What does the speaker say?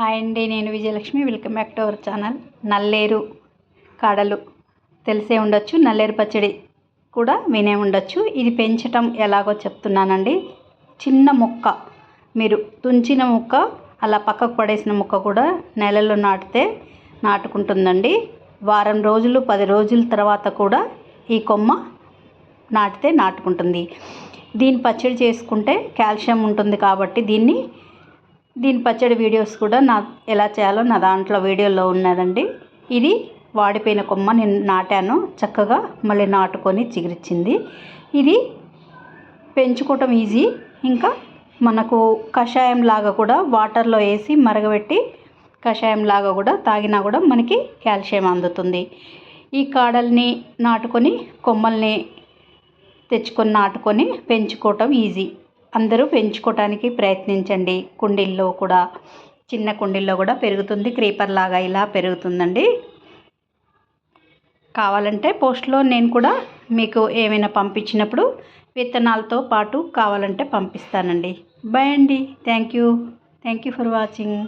Hi అండి నేను Vijayalakshmi. Welcome back to our channel Nalleru Kadalu. తెలిసే ఉండొచ్చు నల్లేరు పచ్చడి కూడా వినే ఉండొచ్చు. ఇది పెంచటం ఎలాగో చెప్తున్నానండి. చిన్న మొక్క మీరు తుంచిన మొక్క అలా పక్కకు పడేసిన మొక్క కూడా నెలలో నాటితే నాటుకుంటుందండి. వారం రోజులు పది రోజుల తర్వాత కూడా ఈ కొమ్మ నాటితే నాటుకుంటుంది. దీని పచ్చడి చేసుకుంటే కాల్షియం ఉంటుంది కాబట్టి దీన్ని దీని పచ్చడి వీడియోస్ కూడా నా ఎలా చేయాలో నా దాంట్లో వీడియోలో ఉన్నదండి. ఇది వాడిపోయిన కొమ్మ నేను నాటాను. చక్కగా మళ్ళీ నాటుకొని చిగురిచ్చింది. ఇది పెంచుకోవటం ఈజీ ఇంకా మనకు కషాయం లాగా కూడా వాటర్లో వేసి మరగబెట్టి కషాయం లాగా కూడా తాగినా కూడా మనకి కాల్షియం అందుతుంది. ఈ కాడల్ని నాటుకొని కొమ్మల్ని తెచ్చుకొని నాటుకొని పెంచుకోవటం ఈజీ అందరూ పెంచుకోవటానికి ప్రయత్నించండి. కుండీల్లో కూడా చిన్న కుండీల్లో కూడా పెరుగుతుంది. క్రీపర్ లాగా ఇలా పెరుగుతుందండి. కావాలంటే పోస్ట్లో నేను కూడా మీకు ఏమైనా పంపించినప్పుడు విత్తనాలతో పాటు కావాలంటే పంపిస్తానండి. బాయ్ అండి. Thank you. Thank you for watching.